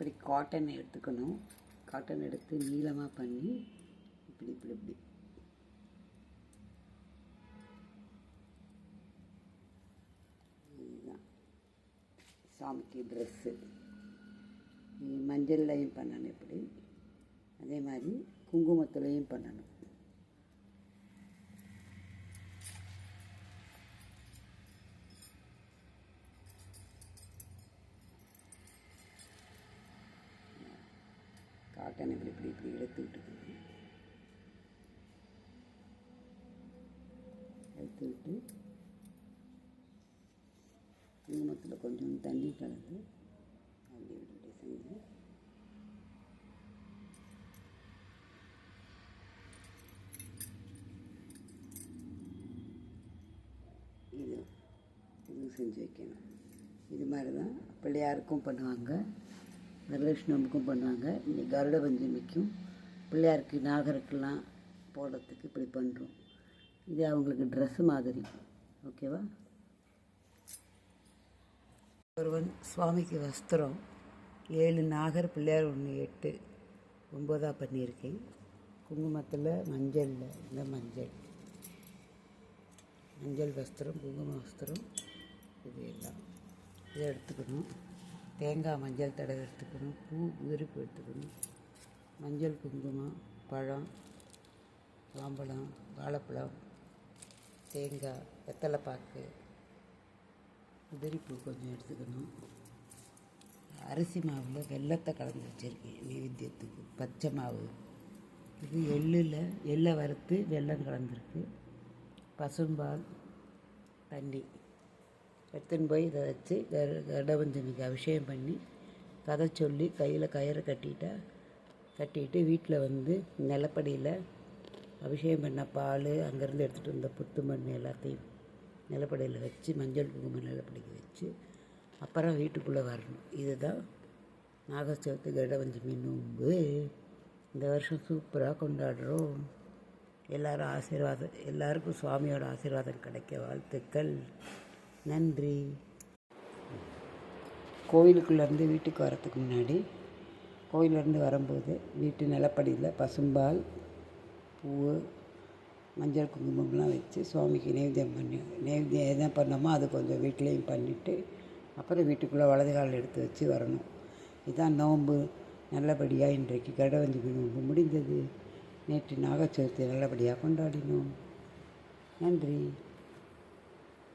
இப்படி காட்டன் எடுத்துக்கணும். காட்டன் எடுத்து நீளமாக பண்ணி இப்படி இப்படி இப்படி. இதுதான். சாமிக்கு ட்ரெஸ்ஸு மஞ்சள்லையும் பண்ணணும் இப்படி. அதே மாதிரி குங்குமத்துலேயும் பண்ணணும். பட்டன் இப்படி இப்படி இப்படி இழுத்து விட்டுக்கணும் எடுத்து விட்டு குங்குமத்தில் கொஞ்சம் தண்ணி கலந்து அப்படி இப்படி செஞ்சு இது இது செஞ்சு வைக்கணும். இது மாதிரி தான் பிள்ளையாருக்கும் பண்ணுவாங்க. வரலட்சுமிக்கும் பண்ணுவாங்க. இன்றைக்கி கருட பஞ்சமிக்கும் பிள்ளையாருக்கு நாகருக்கெல்லாம் போடுறதுக்கு இப்படி பண்ணுறோம் இது அவங்களுக்கு ட்ரெஸ்ஸு மாதிரி. ஓகேவா ஒருவன் சுவாமிக்கு வஸ்திரம் ஏழு நாகர் பிள்ளையார் ஒன்று எட்டு ஒம்போதாக பண்ணியிருக்கேன். குங்குமத்தில் மஞ்சளில் இந்த மஞ்சள். மஞ்சள் வஸ்திரம் குங்கும வஸ்திரம் இது எல்லாம். இதை எடுத்துக்கணும். தேங்காய் மஞ்சள் தடவை எடுத்துக்கணும் பூ உதிரிப்பு எடுத்துக்கணும். மஞ்சள் குங்குமம் பழம் மாம்பழம் வாழைப்பழம் தேங்காய் வெத்தலைப்பாக்கு உதிரிப்பூ கொஞ்சம் எடுத்துக்கணும். அரிசி மாவில் வெல்லத்தை கலந்து வச்சுருக்கேன் நைவேத்தியத்துக்கு. பச்சை மாவு. இது எள்ளில் எள்ளை வறுத்து வெல்லம் கலந்துருக்கு. பசும்பால் தண்ணி. எடுத்துன்னு போய் இதை வச்சு கடபஞ்சமிக்கு கருடபஞ்சமிக்கு அபிஷேகம் பண்ணி கதை சொல்லி கையில் கயிறை கட்டிட்டா கட்டிட்டு வீட்டில் வந்து நிலப்படியில் அபிஷேகம் பண்ண பால் அங்கேருந்து எடுத்துகிட்டு வந்த புத்து மண் எல்லாத்தையும் நிலப்படையில் வச்சு மஞ்சள் குங்குமம் நிலப்படிக்கு வச்சு அப்புறம் வீட்டுக்குள்ளே வரணும். இதுதான் நாகச்சவத்து கருடபஞ்சமி நோன்பு. இந்த வருஷம் சூப்பராக கொண்டாடுறோம். எல்லாரும் ஆசீர்வாதம் எல்லாருக்கும் சுவாமியோட ஆசீர்வாதம் கிடைக்க வாழ்த்துக்கள். நன்றி. கோயிலுக்குள்ளேருந்து வீட்டுக்கு வரத்துக்கு முன்னாடி கோயிலேருந்து வரும்போது வீட்டு நிலப்படியில் பசும்பால் பூ மஞ்சள் குங்குமம்லாம் வச்சு சுவாமிக்கு நைவேத்தியம் பண்ணி நைவேத்தியம் எதை பண்ணோமோ அது கொஞ்சம் வீட்லேயும் பண்ணிவிட்டு அப்புறம் வீட்டுக்குள்ளே வலது கால் எடுத்து வச்சு வரணும். இதுதான் நோன்பு நல்லபடியாக இன்றைக்கு கடவஞ்சி நோன்பு முடிந்தது. நேற்று நாகச்சதுர்த்தி நல்லபடியாக கொண்டாடினோம். நன்றி.